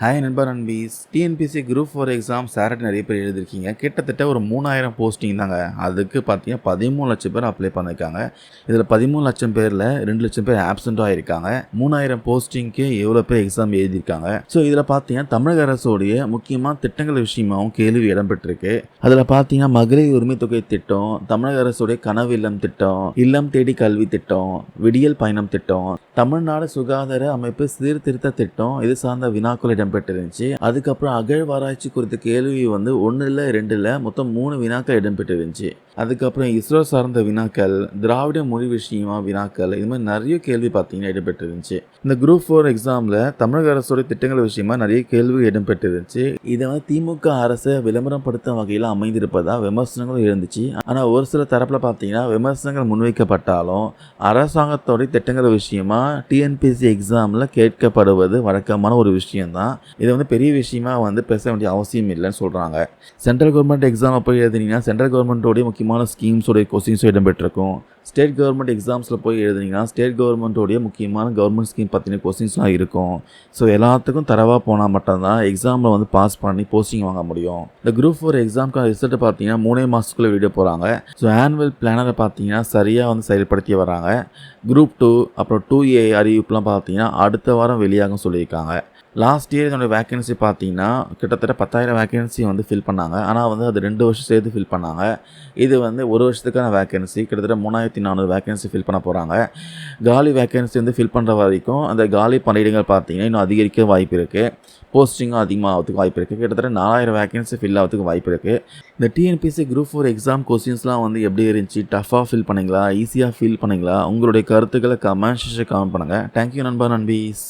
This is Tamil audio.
ஹாய் நண்பா நண்பீஸ் டிஎன்பிசி குரூப் ஃபோர் எக்ஸாம் சேரட் நிறைய பேர் எழுதிருக்கீங்க கிட்டத்தட்ட ஒரு மூணாயிரம் போஸ்டிங் தாங்க. அதுக்கு பார்த்தீங்கன்னா பதிமூணு லட்சம் பேர் அப்ளை பண்ணியிருக்காங்க. இதில் பதிமூணு லட்சம் பேரில் ரெண்டு லட்சம் பேர் ஆப்சண்ட்டாக இருக்காங்க. மூணாயிரம் போஸ்டிங்க்கு எவ்வளோ பேர் எக்ஸாம் எழுதியிருக்காங்க? ஸோ இதில் பார்த்தீங்கன்னா தமிழக அரசோடைய முக்கியமான திட்டங்கள் விஷயமாகவும் கேள்வி இடம்பெற்றிருக்கு. அதில் பார்த்தீங்கன்னா மகளிர் உரிமை தொகை திட்டம் தமிழக அரசுடைய கனவு இல்லம் திட்டம் இல்லம் தேடி கல்வி திட்டம் விடியல் பயணம் திட்டம் தமிழ்நாடு சுகாதார அமைப்பு சீர்திருத்த திட்டம் இது சார்ந்த வினாக்களிடம் இடம்பெற்றிருந்துச்சு. அதுக்கப்புறம் அகழ்வாராய்ச்சி குறித்த கேள்வி வந்து ஒன்றில் ரெண்டில் மொத்தம் மூணு வினாக்கள் இடம்பெற்றிருந்துச்சு. அதுக்கப்புறம் இஸ்ரோ சார்ந்த வினாக்கள் திராவிட மொழி விஷயமா வினாக்கள் இது மாதிரி நிறைய கேள்வி பார்த்தீங்கன்னா இடம்பெற்றிருந்துச்சு. இந்த குரூப் ஃபோர் எக்ஸாமில் தமிழக அரசோட திட்டங்கள் விஷயமா நிறைய கேள்வி இடம்பெற்றிருந்துச்சு. இதை வந்து திமுக அரசை விளம்பரப்படுத்தும் வகையில் அமைந்திருப்பதாக விமர்சனங்களும் இருந்துச்சு. ஆனால் ஒரு சில தரப்பில் பார்த்தீங்கன்னா விமர்சனங்கள் முன்வைக்கப்பட்டாலும் அரசாங்கத்தோடைய திட்டங்கள் விஷயமா டிஎன்பிசி எக்ஸாமில் கேட்கப்படுவது வழக்கமான ஒரு விஷயம்தான். இது வந்து பெரிய விஷயமா வந்து பேச வேண்டிய அவசியம் இல்லைன்னு சொல்கிறாங்க சென்ட்ரல் கவர்மெண்ட் எக்ஸாம் போய் எழுதினீங்கன்னா சென்ட்ரல் கவர்மெண்ட்டோடைய முக்கியமான ஸ்கீம்ஸோடைய கொஸ்டின்ஸும் இடம்பெற்றிருக்கும். ஸ்டேட் கவர்மெண்ட் எக்ஸாம்ஸில் போய் எழுதுனீங்கன்னா ஸ்டேட் கவர்மெண்ட்டோடைய முக்கியமான கவர்மெண்ட் ஸ்கீம் பற்றின கொஸ்டின்ஸ்லாம் இருக்கும். ஸோ எல்லாத்துக்கும் தரவாக போனால் மட்டும்தான் எக்ஸாமில் வந்து பாஸ் பண்ணி போஸ்டிங் வாங்க முடியும். இந்த குரூப் ஃபோர் எக்ஸாம்க்கான ரிசல்ட்டை பார்த்தீங்கன்னா மூணே மாதத்துக்குள்ளே விட போகிறாங்க ஸோ ஆனுவல் பிளானரை பார்த்தீங்கன்னா சரியாக வந்து செயல்படுத்தி வராங்க. குரூப் டூ அப்புறம் டூ ஏ அறிவிப்புலாம் பார்த்தீங்கன்னா அடுத்த வாரம் வெளியாகும் சொல்லியிருக்காங்க. லாஸ்ட் இயர் இதோட வேக்கன்சி பார்த்தீங்கன்னா கிட்டத்தட்ட பத்தாயிரம் வேக்கன்சி வந்து ஃபில் பண்ணாங்க. ஆனால் வந்து அது ரெண்டு வருஷம் சேர்த்து ஃபில் பண்ணாங்க. இது இது வந்து ஒரு வருஷத்துக்கான வேக்கன்சி கிட்டத்தட்ட மூணாயிரத்தி நானூறு வேக்கன்சி ஃபில் பண்ண போகிறாங்க காலி வேக்கன்சி வந்து ஃபில் பண்ணுற வரைக்கும் அந்த காலி பணியிடங்கள் பார்த்தீங்கன்னா இன்னும் அதிகரிக்க வாய்ப்பு இருக்குது போஸ்டிங்கும் அதிகமாக ஆகிறதுக்கு வாய்ப்பு இருக்குது கிட்டத்தட்ட நாலாயிரம் வேக்கன்சி ஃபில் ஆகிறதுக்கு வாய்ப்பு இருக்குது இந்த டிஎன்பிசி குரூப் ஃபோர் எக்ஸாம் கொஸ்டின்ஸ்லாம் வந்து எப்படி இருந்துச்சு? டஃபாக ஃபில் பண்ணிங்களா? ஈஸியாக ஃபில் பண்ணிங்களா? உங்களுடைய கருத்துக்களை கமெண்ட் கமெண்ட் பண்ணுங்கள் தேங்க்யூ நண்பா நண்பீஸ்.